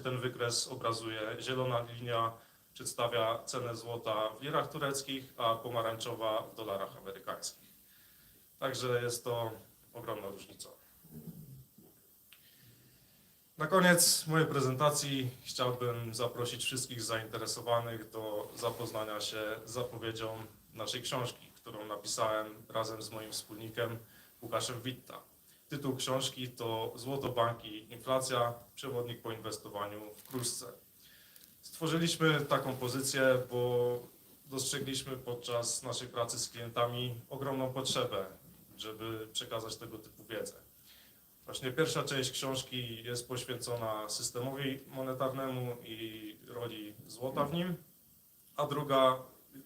ten wykres obrazuje. Zielona linia przedstawia cenę złota w lirach tureckich, a pomarańczowa w dolarach amerykańskich. Także jest to ogromna różnica. Na koniec mojej prezentacji chciałbym zaprosić wszystkich zainteresowanych do zapoznania się z zapowiedzią naszej książki, którą napisałem razem z moim wspólnikiem Łukaszem Witta. Tytuł książki to Złoto, banki, inflacja, przewodnik po inwestowaniu w kruszce. Stworzyliśmy taką pozycję, bo dostrzegliśmy podczas naszej pracy z klientami ogromną potrzebę, żeby przekazać tego typu wiedzę. Właśnie pierwsza część książki jest poświęcona systemowi monetarnemu i roli złota w nim, a druga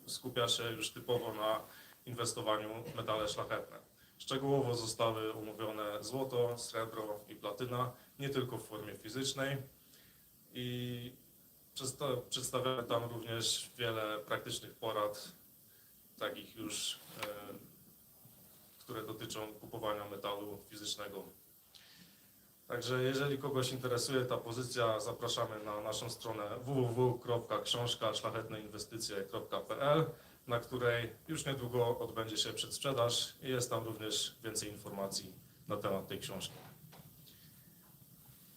skupia się już typowo na inwestowaniu w metale szlachetne. Szczegółowo zostały omówione złoto, srebro i platyna, nie tylko w formie fizycznej. I przedsta- przedstawiamy tam również wiele praktycznych porad, takich już, e, które dotyczą kupowania metalu fizycznego. Także jeżeli kogoś interesuje ta pozycja, zapraszamy na naszą stronę www.książkaszlachetneinwestycje.pl, na której już niedługo odbędzie się przedsprzedaż i jest tam również więcej informacji na temat tej książki.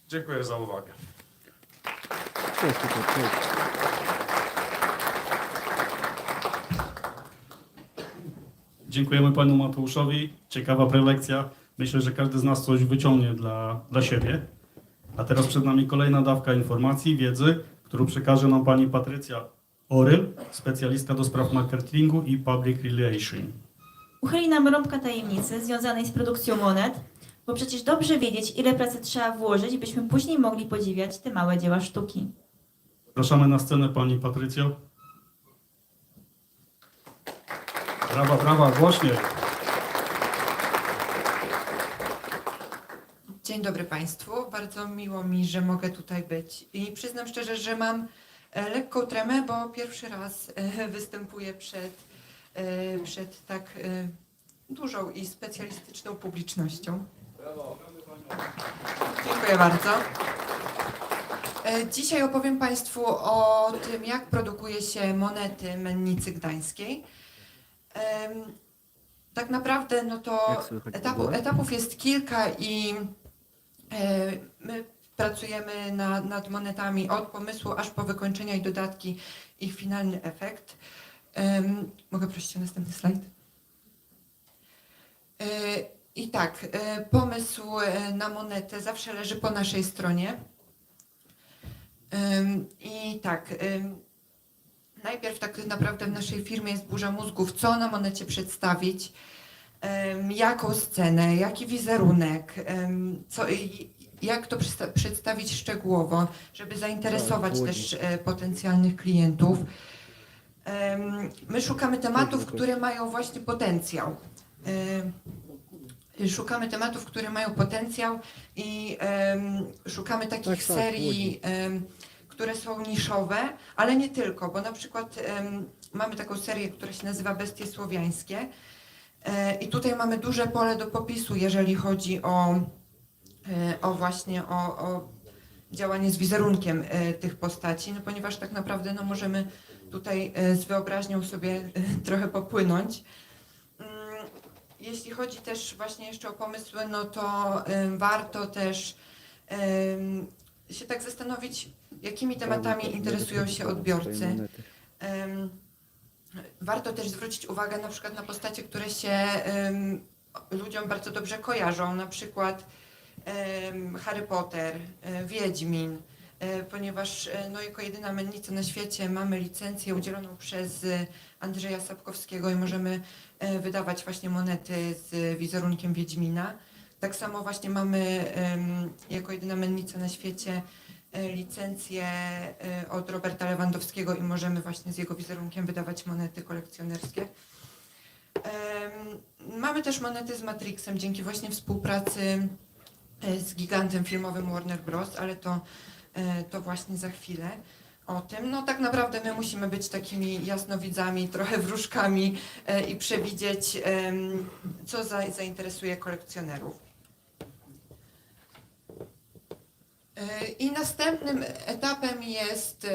Dziękuję za uwagę. Dziękujemy panu Mateuszowi. Ciekawa prelekcja. Myślę, że każdy z nas coś wyciągnie dla, dla siebie. A teraz przed nami kolejna dawka informacji, wiedzy, którą przekaże nam pani Patrycja Oryl, specjalistka do spraw marketingu i public relation. Uchyli nam rąbka tajemnicy związanej z produkcją monet, bo przecież dobrze wiedzieć, ile pracy trzeba włożyć, byśmy później mogli podziwiać te małe dzieła sztuki. Zapraszamy na scenę pani Patrycjo. Brawa, brawa, głośniej. Dzień dobry Państwu. Bardzo miło mi, że mogę tutaj być. I przyznam szczerze, że mam lekką tremę, bo pierwszy raz e, występuję przed, e, przed tak e, dużą i specjalistyczną publicznością. Dziękuję bardzo. E, Dzisiaj opowiem Państwu o tym, jak produkuje się monety Mennicy Gdańskiej. Tak naprawdę, no to w etapu, etapów jest kilka i e, my pracujemy na, nad monetami od pomysłu aż po wykończenia i dodatki, ich finalny efekt. Em, mogę prosić o następny slajd? E, I tak, e, pomysł e, na monetę zawsze leży po naszej stronie. I tak, najpierw tak naprawdę w naszej firmie jest burza mózgów, co na monecie przedstawić, jaką scenę, jaki wizerunek, co, jak to przedstawić szczegółowo, żeby zainteresować Tak, też e, potencjalnych klientów. My szukamy tematów, które mają właśnie potencjał. Em, Szukamy tematów, które mają potencjał i szukamy takich Tak, tak, serii, które są niszowe, ale nie tylko, bo na przykład mamy taką serię, która się nazywa Bestie Słowiańskie e, i tutaj mamy duże pole do popisu, jeżeli chodzi o, e, o właśnie o, o działanie z wizerunkiem e, tych postaci, no ponieważ tak naprawdę no, możemy tutaj e, z wyobraźnią sobie e, trochę popłynąć. Mm, Jeśli chodzi też właśnie jeszcze o pomysły, no to warto też się tak zastanowić, jakimi tematami interesują się odbiorcy. Em, Warto też zwrócić uwagę na przykład na postacie, które się ludziom bardzo dobrze kojarzą, na przykład Harry Potter, e, Wiedźmin, e, ponieważ e, no, jako jedyna mennica na świecie mamy licencję udzieloną przez Andrzeja Sapkowskiego i możemy wydawać właśnie monety z wizerunkiem Wiedźmina. Tak samo właśnie mamy jako jedyna mennica na świecie licencję od Roberta Lewandowskiego i możemy właśnie z jego wizerunkiem wydawać monety kolekcjonerskie. Mamy też monety z Matrixem dzięki właśnie współpracy z gigantem filmowym Warner Bros., ale to, e, to właśnie za chwilę o tym. No tak naprawdę my musimy być takimi jasnowidzami, trochę wróżkami e, i przewidzieć, co za, zainteresuje kolekcjonerów. E, I następnym etapem jest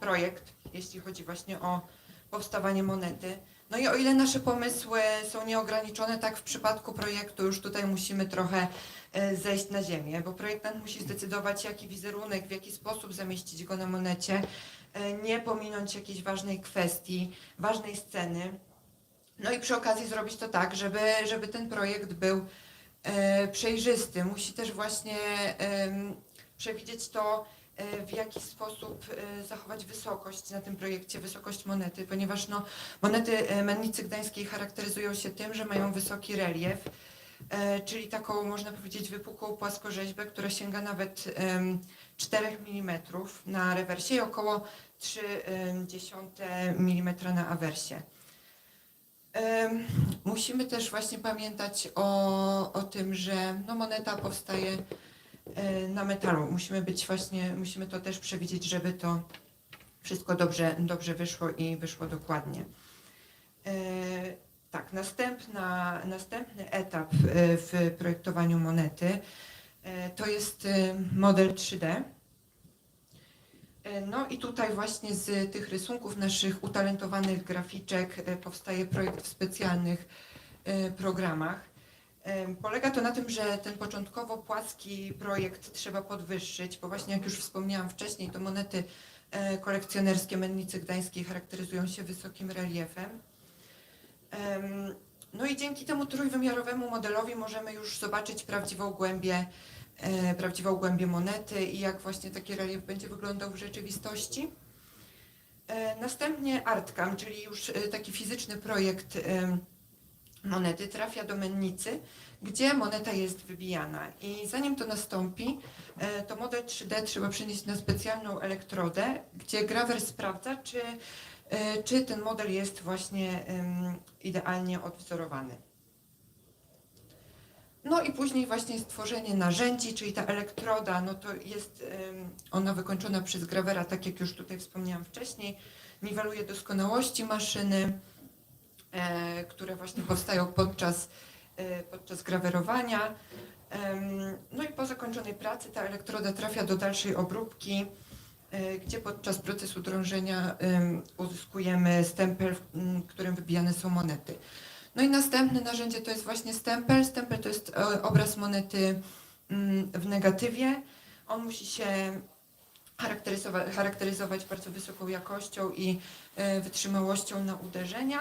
projekt, jeśli chodzi właśnie o powstawanie monety. No i o ile nasze pomysły są nieograniczone, tak w przypadku projektu już tutaj musimy trochę e, zejść na ziemię, bo projektant musi zdecydować, jaki wizerunek, w jaki sposób zamieścić go na monecie, e, nie pominąć jakiejś ważnej kwestii, ważnej sceny. No i przy okazji zrobić to tak, żeby, żeby ten projekt był e, przejrzysty. Musi też właśnie przewidzieć to, w jaki sposób e, zachować wysokość na tym projekcie, wysokość monety, ponieważ no, monety e, Mennicy Gdańskiej charakteryzują się tym, że mają wysoki relief, e, czyli taką, można powiedzieć, wypukłą płaskorzeźbę, która sięga nawet em, 4 mm na rewersie i około 0,3 mm na awersie. Musimy też właśnie pamiętać o, o tym, że no, moneta powstaje e, na metalu. Musimy być właśnie, musimy to też przewidzieć, żeby to wszystko dobrze, dobrze wyszło i wyszło dokładnie. E, Tak, następna, następny etap e, w projektowaniu monety to jest model 3D. E, No i tutaj właśnie z tych rysunków naszych utalentowanych graficzek powstaje projekt w specjalnych programach. Polega to na tym, że ten początkowo płaski projekt trzeba podwyższyć, bo właśnie jak już wspomniałam wcześniej, to monety e, kolekcjonerskie Mennicy Gdańskiej charakteryzują się wysokim reliefem. Em, No i dzięki temu trójwymiarowemu modelowi możemy już zobaczyć prawdziwą głębię e, prawdziwą głębię monety i jak właśnie taki relief będzie wyglądał w rzeczywistości. E, Następnie Artcam, czyli już taki fizyczny projekt monety, trafia do mennicy, gdzie moneta jest wybijana. I zanim to nastąpi, e, to model 3D trzeba przenieść na specjalną elektrodę, gdzie grawer sprawdza, czy, e, czy ten model jest właśnie idealnie odwzorowany. No i później właśnie stworzenie narzędzi, czyli ta elektroda, no to jest ona wykończona przez grawera, tak jak już tutaj wspomniałam wcześniej, niweluje doskonałości maszyny, które właśnie powstają podczas, e, podczas grawerowania. No i po zakończonej pracy ta elektroda trafia do dalszej obróbki, e, gdzie podczas procesu drążenia em, uzyskujemy stempel, w którym wybijane są monety. No i następne narzędzie to jest właśnie stempel. Stempel to jest e, obraz monety w negatywie. On musi się charakteryzować, charakteryzować bardzo wysoką jakością i e, wytrzymałością na uderzenia.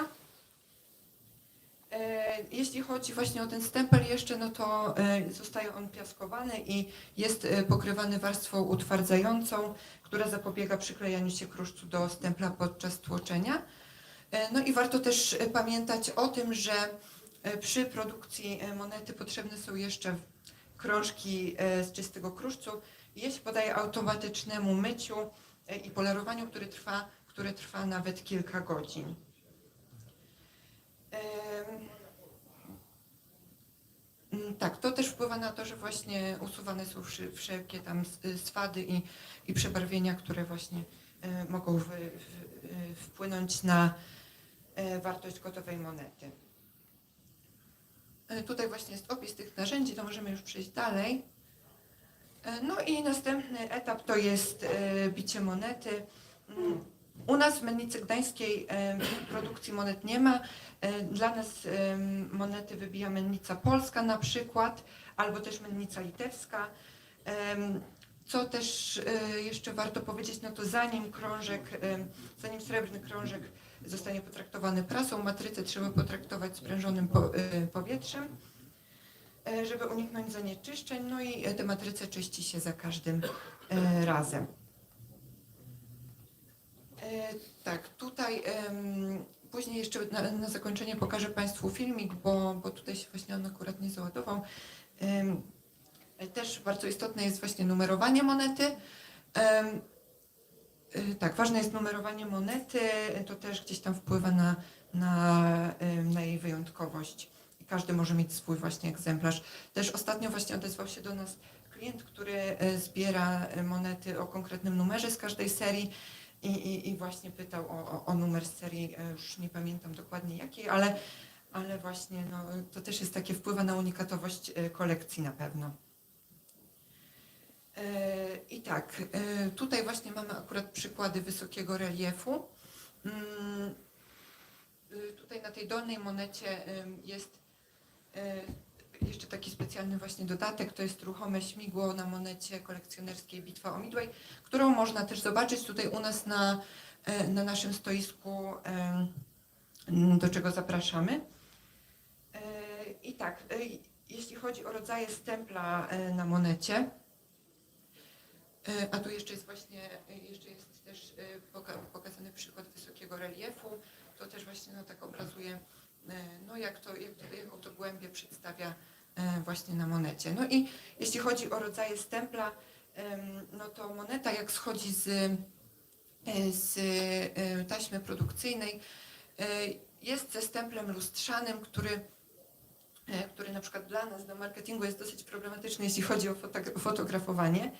E, Jeśli chodzi właśnie o ten stempel jeszcze, no to e, zostaje on piaskowany i jest e, pokrywany warstwą utwardzającą, która zapobiega przyklejaniu się kruszcu do stempla podczas tłoczenia. No i warto też pamiętać o tym, że przy produkcji monety potrzebne są jeszcze krążki z czystego kruszcu. Je podaje automatycznemu myciu i polerowaniu, które trwa, które trwa nawet kilka godzin. Em, mm, Tak, to też wpływa na to, że właśnie usuwane są wszelkie tam y, swady i, i przebarwienia, które właśnie e, mogą wy, w, y, wpłynąć na e, wartość gotowej monety. E, Tutaj właśnie jest opis tych narzędzi, to możemy już przejść dalej. E, No i następny etap to jest e, bicie monety. U nas w Mennicy Gdańskiej produkcji monet nie ma. E, Dla nas monety wybija Mennica Polska na przykład, albo też Mennica Litewska. Co też e, jeszcze warto powiedzieć, no to zanim krążek, zanim srebrny krążek zostanie potraktowany prasą, matrycę trzeba potraktować sprężonym e, powietrzem, żeby uniknąć zanieczyszczeń, no i tę matrycę czyści się za każdym razem. E, Tak, tutaj później jeszcze na, na zakończenie pokażę Państwu filmik, bo, bo tutaj się właśnie on akurat nie załadował. Też bardzo istotne jest właśnie numerowanie monety. E, Tak, ważne jest numerowanie monety, to też gdzieś tam wpływa na, na, na jej wyjątkowość. Każdy może mieć swój właśnie egzemplarz. Też ostatnio właśnie odezwał się do nas klient, który e, zbiera monety o konkretnym numerze z każdej serii i, i, i właśnie pytał o, o, o numer serii, e, już nie pamiętam dokładnie jakiej, ale, ale właśnie no, to też jest takie wpływa na unikatowość e, kolekcji na pewno. E, I tak, tutaj właśnie mamy akurat przykłady wysokiego reliefu. Mm, Tutaj na tej dolnej monecie jest jeszcze taki specjalny właśnie dodatek, to jest ruchome śmigło na monecie kolekcjonerskiej Bitwa o Midway, którą można też zobaczyć tutaj u nas na, e, na naszym stoisku, em, do czego zapraszamy. E, I tak, e, jeśli chodzi o rodzaje stempla e, na monecie, e, a tu jeszcze jest właśnie, e, jeszcze jest też e, poka- pokazany przykład wysokiego reliefu, to też właśnie no, tak obrazuje, e, no, jak to, jak to, to głębię przedstawia e, właśnie na monecie. No i jeśli chodzi o rodzaje stempla, em, no to moneta jak schodzi z, e, z e, taśmy produkcyjnej, e, jest ze stemplem lustrzanym, który, e, który na przykład dla nas do marketingu jest dosyć problematyczny, jeśli chodzi o fotogra- fotografowanie.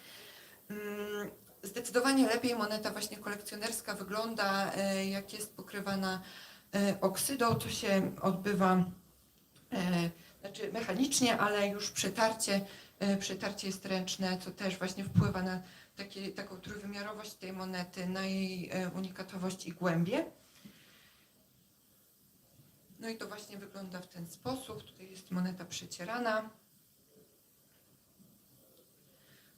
Mm, Zdecydowanie lepiej moneta właśnie kolekcjonerska wygląda, e, jak jest pokrywana e, oksydą. To się odbywa e, znaczy mechanicznie, ale już przetarcie, e, przetarcie jest ręczne, co też właśnie wpływa na taką trójwymiarowość tej monety, na jej e, unikatowość i głębię. No i to właśnie wygląda w ten sposób. Tutaj jest moneta przecierana.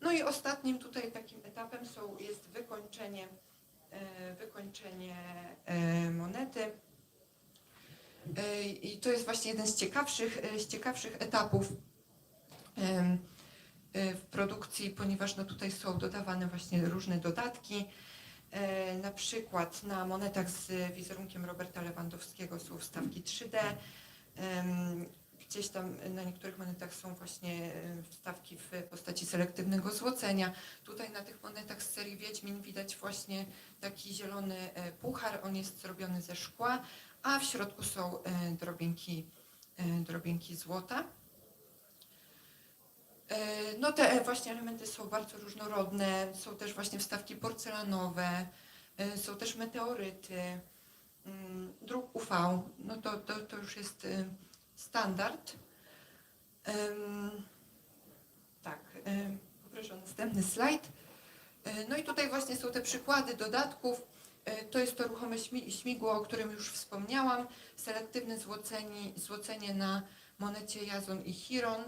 No i ostatnim tutaj takim etapem są, jest wykończenie, e, wykończenie e, monety. I to jest właśnie jeden z ciekawszych, e, z ciekawszych etapów e, w produkcji, ponieważ no tutaj są dodawane właśnie różne dodatki. E, Na przykład na monetach z wizerunkiem Roberta Lewandowskiego są wstawki 3D. em, Gdzieś tam na niektórych monetach są właśnie wstawki w postaci selektywnego złocenia. Tutaj na tych monetach z serii Wiedźmin widać właśnie taki zielony puchar. On jest zrobiony ze szkła, a w środku są e, drobinki, e, drobinki złota. E, No te właśnie elementy są bardzo różnorodne. Są też właśnie wstawki porcelanowe, są też meteoryty, mm, druk UV. No to, to, to już jest standard. Tak, poproszę o następny slajd. No i tutaj właśnie są te przykłady dodatków. E, To jest to ruchome śmi- śmigło, o którym już wspomniałam. Selektywne złocenie, złocenie na monecie Jazon i Chiron.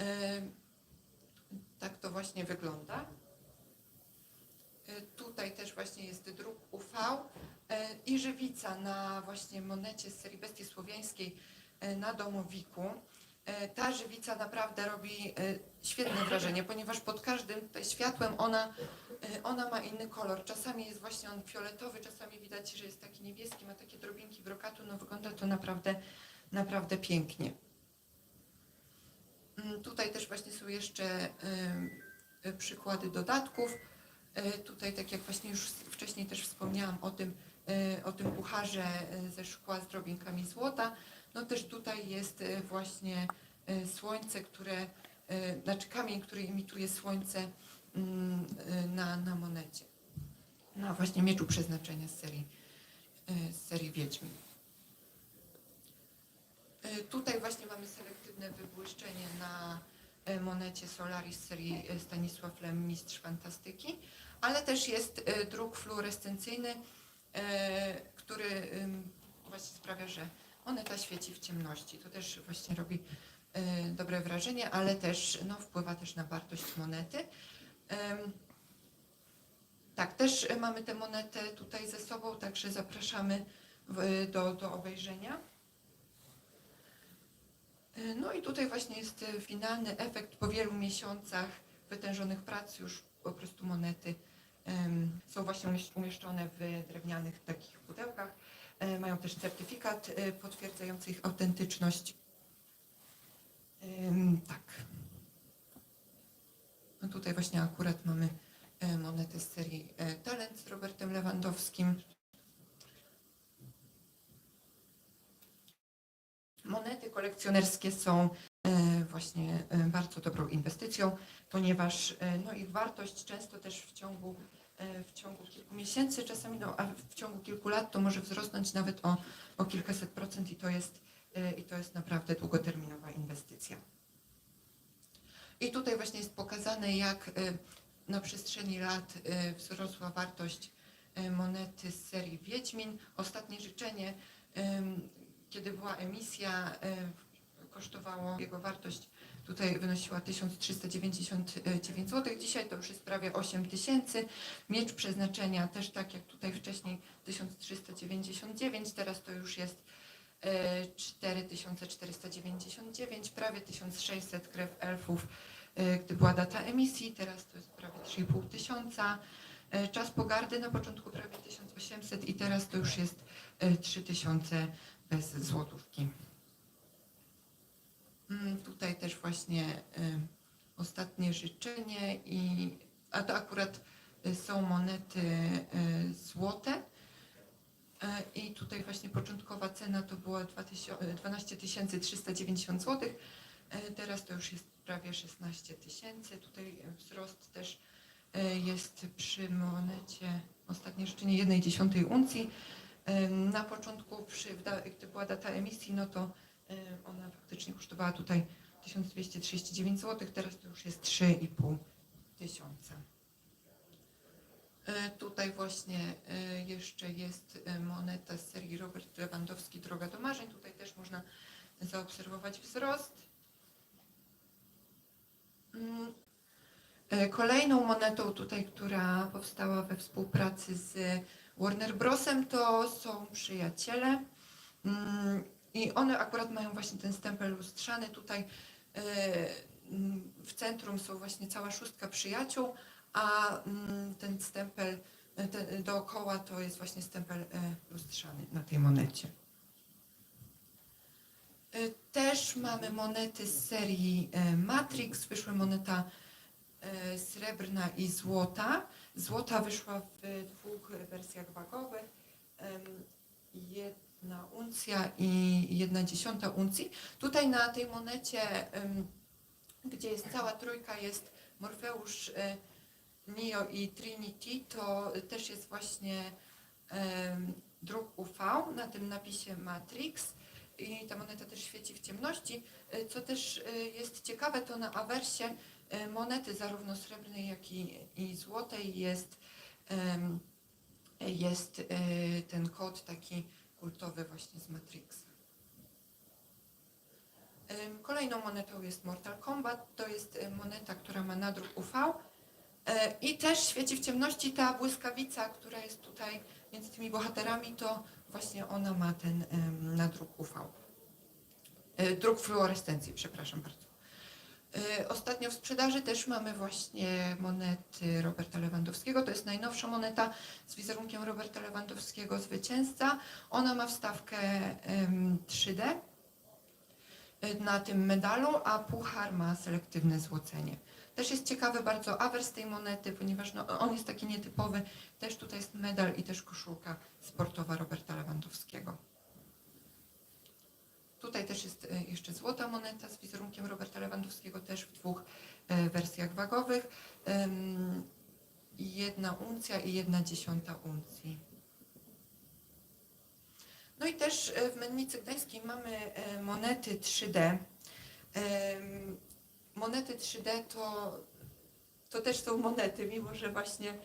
E, Tak to właśnie wygląda. E, Tutaj też właśnie jest druk UV i żywica na właśnie monecie z serii Bestii Słowiańskiej na domowiku. Ta żywica naprawdę robi świetne wrażenie, ponieważ pod każdym światłem ona, ona ma inny kolor. Czasami jest właśnie on fioletowy, czasami widać, że jest taki niebieski, ma takie drobinki brokatu. No wygląda to naprawdę, naprawdę pięknie. Mm, Tutaj też właśnie są jeszcze em, e, przykłady dodatków. Tutaj, tak jak właśnie już wcześniej też wspomniałam o tym, o tym pucharze ze szkła z drobinkami złota, no też tutaj jest właśnie słońce, które, znaczy kamień, który imituje słońce na, na monecie. Na właśnie mieczu przeznaczenia z serii, e, z serii. E, Tutaj właśnie mamy selektywne wybłyszczenie na e, monecie Solaris serii Stanisław Lem, mistrz fantastyki, ale też jest druk fluorescencyjny, który właśnie sprawia, że moneta świeci w ciemności. To też właśnie robi dobre wrażenie, ale też no, wpływa też na wartość monety. Tak, też mamy tę monetę tutaj ze sobą, także zapraszamy do, do obejrzenia. E, No i tutaj właśnie jest finalny efekt po wielu miesiącach wytężonych prac, już po prostu monety są właśnie umiesz- umieszczone w drewnianych takich pudełkach. E, Mają też certyfikat e, potwierdzający ich autentyczność. Tak. No tutaj właśnie akurat mamy e, monetę z serii e, Talent z Robertem Lewandowskim. Monety kolekcjonerskie są e, właśnie bardzo dobrą inwestycją, ponieważ no, ich wartość często też w ciągu, w ciągu kilku miesięcy, czasami no, a w ciągu kilku lat to może wzrosnąć nawet o, o kilkaset procent i to jest, i to jest naprawdę długoterminowa inwestycja. I tutaj właśnie jest pokazane, jak y, na przestrzeni lat y, wzrosła wartość y, monety z serii Wiedźmin. Ostatnie życzenie, kiedy była emisja, kosztowało, jego wartość tutaj wynosiła 1399 zł. Dzisiaj to już jest prawie 8000. Miecz przeznaczenia też tak jak tutaj wcześniej 1399, teraz to już jest 4499, prawie 1600 krew elfów, e, gdy była data emisji, teraz to jest prawie 3,5 tysiąca. E, Czas pogardy na początku prawie 1800 i teraz to już jest e, 3000 bez złotówki. Mm, Tutaj też właśnie e, ostatnie życzenie i a to akurat e, są monety e, złote. E, I tutaj właśnie początkowa cena to była 2000 e, 12 390 zł. Teraz to już jest prawie 16 tysięcy. Tutaj wzrost też e, jest przy monecie ostatnie życzenie 1 dziesiątej uncji. E, Na początku, przy, gdy była data emisji, no to ona faktycznie kosztowała tutaj 1239 zł, teraz to już jest 3,5 tysiąca. E, Tutaj właśnie e, jeszcze jest e, moneta z serii Robert Lewandowski Droga do Marzeń. Tutaj też można zaobserwować wzrost. Mm. Kolejną monetą tutaj, która powstała we współpracy z Warner Brosem, to są przyjaciele. Mm, I one akurat mają właśnie ten stempel lustrzany. Tutaj mm, w centrum są właśnie cała szóstka przyjaciół, a mm, ten stempel e, te, dookoła to jest właśnie stempel e, lustrzany na tej monecie. E, Też mamy monety z serii e, Matrix. Wyszła moneta e, srebrna i złota. Złota wyszła w dwóch wersjach wagowych. Jedna uncja i jedna dziesiąta uncji. Tutaj na tej monecie, gdzie jest cała trójka, jest Morfeusz, Neo i Trinity, to też jest właśnie druk UV na tym napisie Matrix i ta moneta też świeci w ciemności. E, Co też e, jest ciekawe, to na awersie e, monety zarówno srebrnej, jak i, i złotej jest, jest ten kod taki kultowy właśnie z Matrixa. Em, Kolejną monetą jest Mortal Kombat. To jest moneta, która ma nadruk UV. E, I też świeci w ciemności ta błyskawica, która jest tutaj między tymi bohaterami, to właśnie ona ma ten nadruk UV. E, Druk fluorescencji, przepraszam bardzo. E, Ostatnio w sprzedaży też mamy właśnie monety Roberta Lewandowskiego. To jest najnowsza moneta z wizerunkiem Roberta Lewandowskiego, zwycięzca. Ona ma wstawkę em, 3D e, na tym medalu, a puchar ma selektywne złocenie. Też jest ciekawy bardzo awers tej monety, ponieważ no, on jest taki nietypowy. Też tutaj jest medal i też koszulka sportowa Roberta Lewandowskiego. Tutaj też jest e, jeszcze złota moneta z wizerunkiem Roberta Lewandowskiego, też w dwóch e, wersjach wagowych. Jedna uncja i jedna dziesiąta uncji. No i też e, w Mennicy Gdańskiej mamy monety 3D. Monety 3D to, to też są monety, mimo że właśnie e,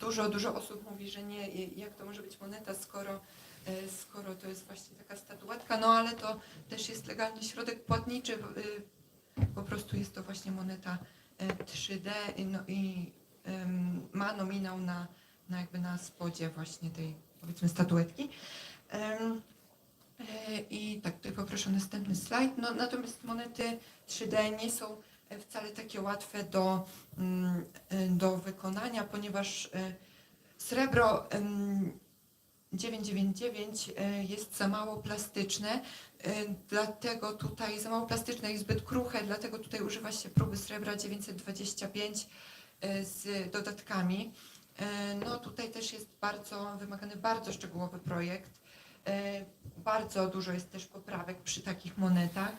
dużo, dużo osób mówi, że nie, jak to może być moneta, skoro, e, skoro to jest właśnie taka statuetka, no ale to też jest legalny środek płatniczy, e, po prostu jest to właśnie moneta e, 3D i, no, i ma nominał na, na jakby na spodzie właśnie tej powiedzmy statuetki. E, I tak, tutaj poproszę następny slajd. No, natomiast monety 3D nie są e, wcale takie łatwe do, mm, e, do wykonania, ponieważ srebro em, 999 e, jest za mało plastyczne, dlatego tutaj za mało plastyczne i zbyt kruche, dlatego tutaj używa się próby srebra 925 e, z dodatkami. No tutaj też jest bardzo wymagany bardzo szczegółowy projekt. E, Bardzo dużo jest też poprawek przy takich monetach.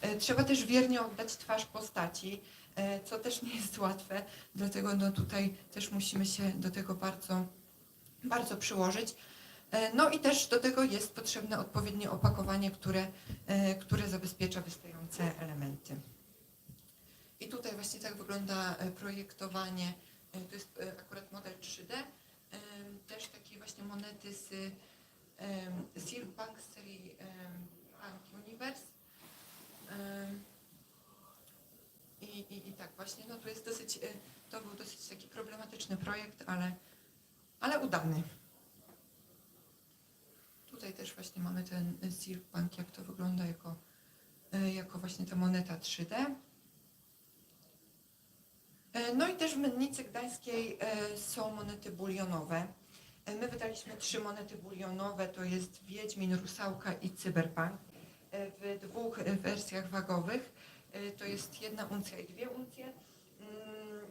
E, Trzeba też wiernie oddać twarz postaci, e, co też nie jest łatwe, dlatego no tutaj też musimy się do tego bardzo, bardzo przyłożyć. No i też do tego jest potrzebne odpowiednie opakowanie, które, które zabezpiecza wystające elementy. I tutaj właśnie tak wygląda projektowanie. To jest akurat model 3D. Em, Też takie właśnie monety z Punk z serii Punk Universe. I, i, I tak właśnie, no to jest dosyć, e, to był dosyć taki problematyczny projekt, ale, ale udany. Tutaj też właśnie mamy ten Silk Punk, jak to wygląda jako, e, jako właśnie ta moneta 3D. E, No i też w Mennicy Gdańskiej są monety bulionowe. My wydaliśmy trzy monety bulionowe, to jest Wiedźmin, Rusałka i Cyberpunk e, w dwóch wersjach wagowych. E, To jest jedna uncja i dwie uncje. Mm,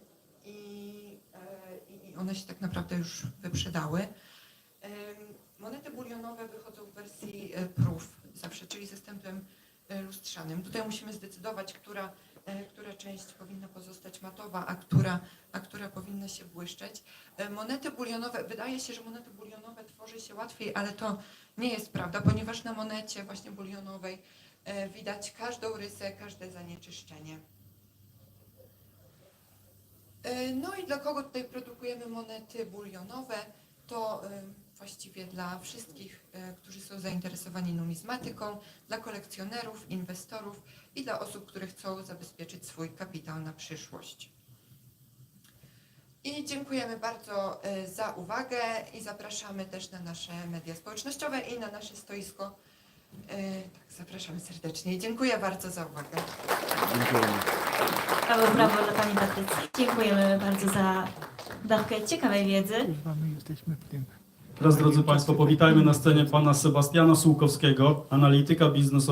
I, e, i- I one się tak naprawdę już wyprzedały. Monety bulionowe wychodzą w wersji proof zawsze, czyli e, lustrzanym. Tutaj musimy zdecydować, która, która część powinna pozostać matowa, a która, a która powinna się błyszczeć. E, Monety bulionowe, wydaje się, że monety bulionowe tworzy się łatwiej, ale to nie jest prawda, ponieważ na monecie właśnie bulionowej e, widać każdą rysę, każde zanieczyszczenie. E, No i dla kogo tutaj produkujemy monety bulionowe? To e, właściwie dla wszystkich, e, którzy są zainteresowani numizmatyką, dla kolekcjonerów, inwestorów i dla osób, które chcą zabezpieczyć swój kapitał na przyszłość. I dziękujemy bardzo e, za uwagę i zapraszamy też na nasze media społecznościowe i na nasze stoisko. E, Tak, zapraszamy serdecznie i dziękuję bardzo za uwagę. Dziękujemy. Brawo, brawo dla Pani Patrycji. Dziękujemy bardzo za dawkę ciekawej wiedzy. Kurwa, my jesteśmy w tym. Teraz, drodzy Państwo, powitajmy na scenie pana Sebastiana Sułkowskiego, analityka biznesowego.